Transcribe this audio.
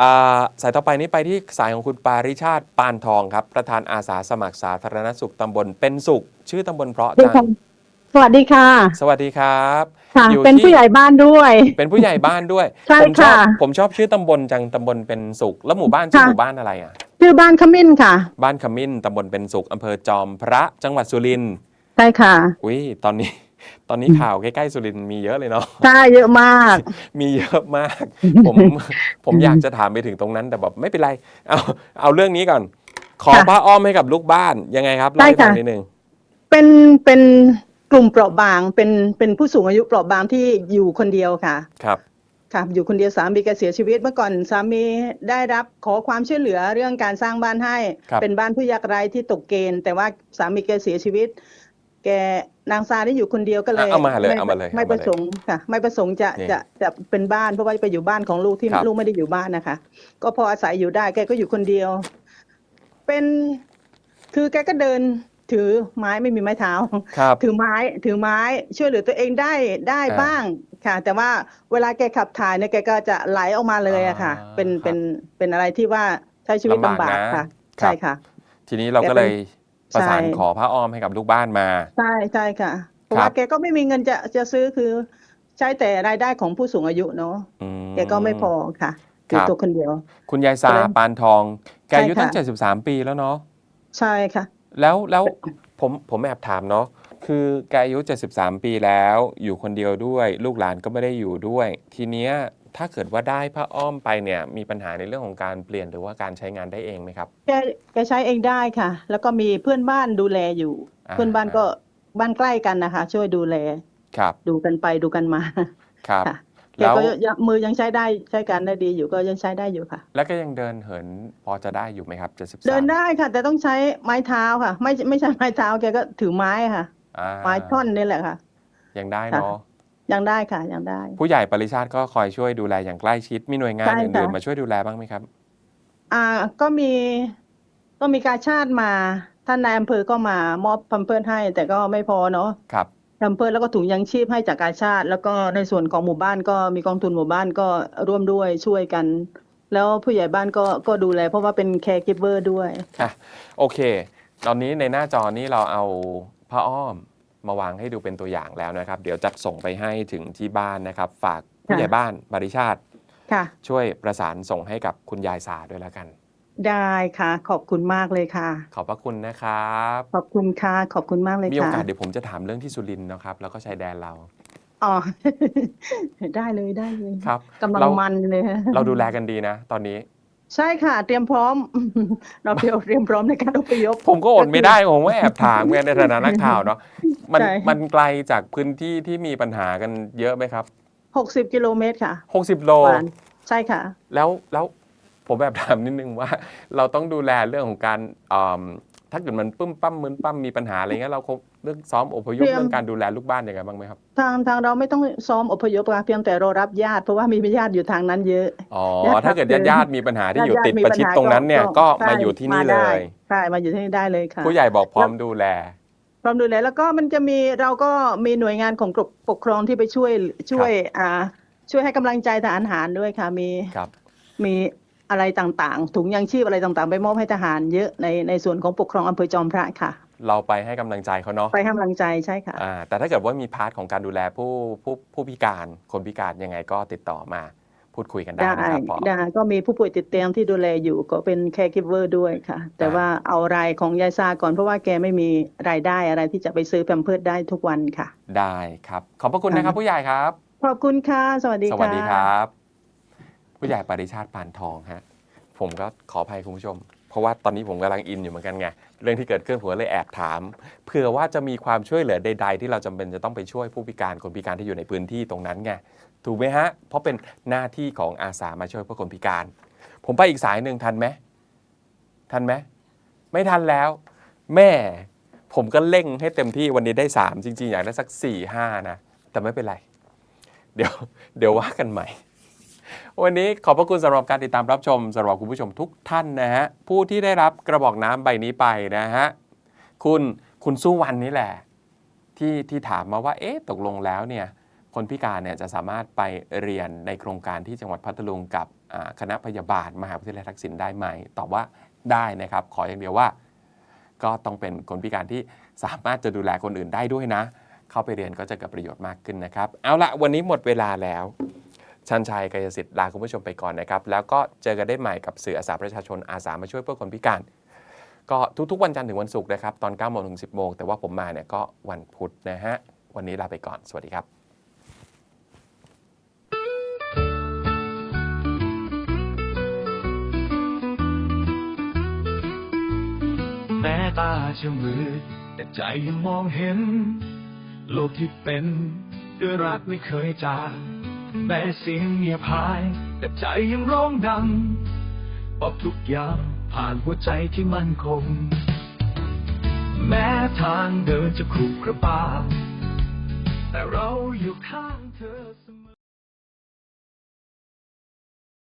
อ่าสายต่อไปนี้ไปที่สายของคุณปาริชาติปานทองครับ ประธานอาสาสมัครสาธารณสุขตำบลเป็นสุข ชื่อตำบลเพราะสวัสดีจัค่ะงสวัสดีค่ะ สวัสดีครับค่ะอยู่เป็นที่ผู้ใหญ่บ้านด้วย เป็นผู้ใหญ่บ้านด้วยใช่ผมชอบค่ะผมชอบชื่อตำบลจังตำบลเป็นสุข แล้วหมู่บ้านชื่อค่ะหมู่บ้านอะไรอะชื่อบ้านขมิ้นค่ะ บ้านขมิ้นตำบลเป็นสุขอำเภอจอมพระจังหวัดสุรินทร์ใช่ค่ะอุ้ยตอนนี้ ตอนนี้ข่าวใกล้ๆสุรินทร์มีเยอะเลยเนาะใช่เยอะมาก มีเยอะมาก ผมผมอยากจะถามไปถึงตรงนั้น แต่แบบไม่เป็นไร เอาเอาเรื่องนี้ก่อน ขอค่ะผ้าอ้อมให้กับลูกบ้านยังไงครับได้เล่าให้ฟังค่ะนิดนึงเป็นเป็นกลุ่มเปราะบางเป็นเป็นผู้สูงอายุเปราะบางที่อยู่คนเดียวค่ะครับค่ะอยู่คนเดียวสามีแกเสียชีวิตเมื่อก่อนสามีได้รับขอความช่วยเหลือเรื่องการสร้างบ้านให้ครับเป็นบ้านผู้ยากไร้ที่ตกเกณฑ์แต่ว่าสามีแกเสียชีวิต แกนางซาได้อยู่คนเดียวก็เลยอะเอามาเลยไเอามาเลยไม่เอามาเลยประสงค์ค่ะ ไม่ประสงค์จะนี่จะจะเป็นบ้านเพราะว่าไปอยู่บ้านของลูกที่ครับ ลูกไม่ได้อยู่บ้านนะคะ ก็พออาศัยอยู่ได้ แกก็อยู่คนเดียว เป็นคือแกก็เดินถือไม้ไม่มีไม้เท้า ครับ ถือไม้ถือไม้ช่วยเหลือตัวเองได้ได้อ่าบ้างค่ะ แต่ว่าเวลาแกขับถ่ายเนี่ยแกก็จะไหลออกมาเลยอะค่ะ อ่าเป็นครับเป็นเป็นอะไรที่ว่าใช้ชีวิตลำบากลำบากนะค่ะครับใช่ค่ะ ทีนี้เราก็เลย ประสานใช่ขอผ้าอ้อมให้กับลูกบ้านมา ใช่ใช่ค่ะเพราะครัว่าบแกก็ไม่มีเงินจะจะซื้อคือใช้แต่รายได้ของผู้สูงอายุเนาะอืแกก็ไม่พอค่ะอครัยู่บตัวคนเดียว คุณยายซาก็เลยปานทอง แกอายุใช่ค่ะตั้ง73 ปีแล้วเนาะ ใช่ค่ะ แล้วแล้วผมผมแอบถามเนาะ คือแกอายุ 73 ปีแล้ว อยู่คนเดียวด้วย ลูกหลานก็ไม่ได้อยู่ด้วย ทีเนี้ยถ้าเกิดว่าได้ผ้าอ้อมไปเนี่ยมีปัญหาในเรื่องของการเปลี่ยนหรือว่าการใช้งานได้เองไหมครับ แกแกใช้เองได้ค่ะ แล้วก็มีเพื่อนบ้านดูแลอยู่ อ่า เพื่อนบ้านก็บ้านใกล้กันนะคะ ช่วยดูแลครับดูกันไปดูกันมาครับ ค่ะแกแล้วก็ยังมือยังใช้ได้ใช้การได้ดีอยู่ก็ยังใช้ได้อยู่ค่ะ แล้วก็ยังเดินเหินพอจะได้อยู่ไหมครับ73เดินได้ค่ะ แต่ต้องใช้ไม้เท้าค่ะ ไม่ไม่ใช่ไม้เท้าแกก็ถือไม้ค่ะ อ่าไม้ท่อนนี่แหละค่ะ ยังได้ค่ะเนาะ ยังได้ค่ะ ยังได้ ผู้ใหญ่ปริชาติก็คอยช่วยดูแลอย่างใกล้ชิด มีหน่วยงานใช่ค่ะ อื่นๆมาช่วยดูแลบ้างไหมครับ อ่าก็มีก็มีการชาติมาท่านนายอำเภอก็มามอบพัมเพิร์ให้ แต่ก็ไม่พอเนาะครับ พัมเพิร์แล้วก็ถุงยังชีพให้จากการชาติ แล้วก็ในส่วนของหมู่บ้านก็มีกองทุนหมู่บ้านก็ร่วมด้วยช่วยกัน แล้วผู้ใหญ่บ้านก็ก็ดูแลเพราะว่าเป็นแคร์กิเวอร์ด้วยอะ โอเค ตอนนี้ในหน้าจอนี้เราเอา ผ้าอ้อมมาวางให้ดูเป็นตัวอย่างแล้วนะครับ เดี๋ยวจัดส่งไปให้ถึงที่บ้านนะครับ ฝากผู้ใหญ่บ้านบริชาติค่ะช่วยประสานส่งให้กับคุณยายสาด้วยแล้วกัน ได้ค่ะ ขอบคุณมากเลยค่ะ ขอบพระคุณนะครับ ขอบคุณค่ะ ขอบคุณมากเลยมีโอค่ะกาสเดี๋ยวผมจะถามเรื่องที่สุรินทร์นะครับ แล้วก็ชายแดนเราอ๋อได้เลยได้เลยครับกำลังเรามันเลยฮะเราดูแลกันดีนะ ตอนนี้ ใช่ค่ะ เตรียมพร้อม เราเตรียมเตรียมพร้อมในการอพยพ ผมก็อดไม่ได้ ผมก็แอบถามกันในฐานะนักข่าวเนาะมันใช่ มันไกลจากพื้นที่ที่มีปัญหากันเยอะไหมครับหกสิบกิโลเมตรค่ะ60 โลประมาณใช่ค่ะ แล้วแล้วผมแบบถามนิดนึงว่า เราต้องดูแลเรื่องของการอืม ถ้าเกิดมันปึ้มปั้มมึนปั้มมีปัญหาอะไรเงี้ยเราคงเรื่องซ้อมอพยพเตรียมเรื่องการดูแลลูกบ้านยังไงบ้างไหมครับ ทางทางเราไม่ต้องซ้อมอพยพค่ะเพียงแต่เรารับญาติเพราะว่ามีญาติอยู่ทางนั้นเยอะอ๋อญาติถ้าเกิดครัญาบติญาติมีปัญหาที่อยู่ญาติดมีประชิดญหาตรงนั้นเนี่ยก็ใช่มาอยู่ที่นี่มาเลได้ยใช่มาอยู่ที่นี่ได้เลยค่ะผู้ใหญ่บอกพร้อมดูแลพร้อมดูแลแล้วก็มันจะมีเราก็มีหน่วยงานของกรมปกครองที่ไปช่วยช่วยอ่าช่วยให้กำลังใจทหารหารด้วยค่ะมีครับมี อะไรต่างๆ ถุงยังชีพอะไรต่างๆ ไปมอบให้ทหารเยอะในในส่วนของปกครองอำเภอจอมพระค่ะ เราไปให้กำลังใจเขาเนาะไปให้กำลังใจใช่ค่ะ อ่าแต่ถ้าเกิดว่ามีพาร์ทของการดูแลผู้ผู้ผู้พิการคนพิการยังไงก็ติดต่อมาพูดคุยกันได้ได้นะครับพอ ได้ก็มีผู้ป่วยติดเตียงที่ดูแลอยู่ก็เป็นแคร์กิเวอร์ด้วยค่ะ แต่อ่าว่าเอารายของยายซาก่อนเพราะว่าแกไม่มีรายได้อะไรที่จะไปซื้อแพมเพิร์ดได้ทุกวันค่ะ ได้ครับ ขอบพระคุณนะครับอ่าผู้ใหญ่ครับ ขอบคุณค่ะ สวัสดีสค่ะ วัสดีครับ ผู้ใหญ่ปริชาติปานทองฮะ ผมก็ขออภัยคุณผู้ชม เพราะว่าตอนนี้ผมกำลังอินอยู่เหมือนกันไง เรื่องที่เกิดขึ้นผมก็เลยแอบถาม เผื่อว่าจะมีความช่วยเหลือใด ๆ ที่เราจำเป็นจะต้องไปช่วยผู้พิการคนพิการที่อยู่ในพื้นที่ตรงนั้นไงถูกไหมฮะ เพราะเป็นหน้าที่ของอาสามาช่วยผู้คนพิการ ผมไปอีกสายหนึ่งทันไหมทันไหมไม่ทันแล้ว แม่ผมก็เร่งให้เต็มที่วันนี้ได้สามจริง ๆ อยากได้สักสี่ห้านะ แต่ไม่เป็นไร เดี๋ยวเดี๋ยวว่ากันใหม่ วันนี้ขอบพระคุณสำหรับการติดตามรับชมสำหรับคุณผู้ชมทุกท่านนะฮะผู้ที่ได้รับกระบอกน้ำใบนี้ไปนะฮะคุณคุณสู้วันนี่แหละ ที่ที่ถามมาว่าเอ๊ะตกลงแล้วเนี่ยคนพิการเนี่ยจะสามารถไปเรียนในโครงการที่จังหวัดพัทลุงกับคณะพยาบาลมหาวิทยาลัยทักษิณได้ไหมตอบว่าได้นะครับ ขออย่างเดียวว่า ก็ต้องเป็นคนพิการที่สามารถจะดูแลคนอื่นได้ด้วยนะ เข้าไปเรียนก็จะเกิดประโยชน์มากขึ้นนะครับ เอาละวันนี้หมดเวลาแล้ว ชันชัยกายสิทธิ์ลาคุณผู้ชมไปก่อนนะครับ แล้วก็เจอกันได้ใหม่กับสื่ออาสาประชาชนอาสามาช่วยเพื่อคนพิการ ก็ทุกๆวันจันทร์ถึงวันศุกร์นะครับ ตอน9โมงถึง 10โมงแต่ว่าผมมาเนี่ยก็วันพุธนะฮะ วันนี้ลาไปก่อน สวัสดีครับแม้ตาจะมืดแต่ใจยังมองเห็น โลกที่เป็นด้วยรักไม่เคยจาง แม้เสียงเงียบหาย แต่ใจยังร้องดังบอกทุกอย่างผ่านหัวใจที่มั่นคง แม้ทางเดินจะขรุขระบาแต่เราอยู่ข้างเธอ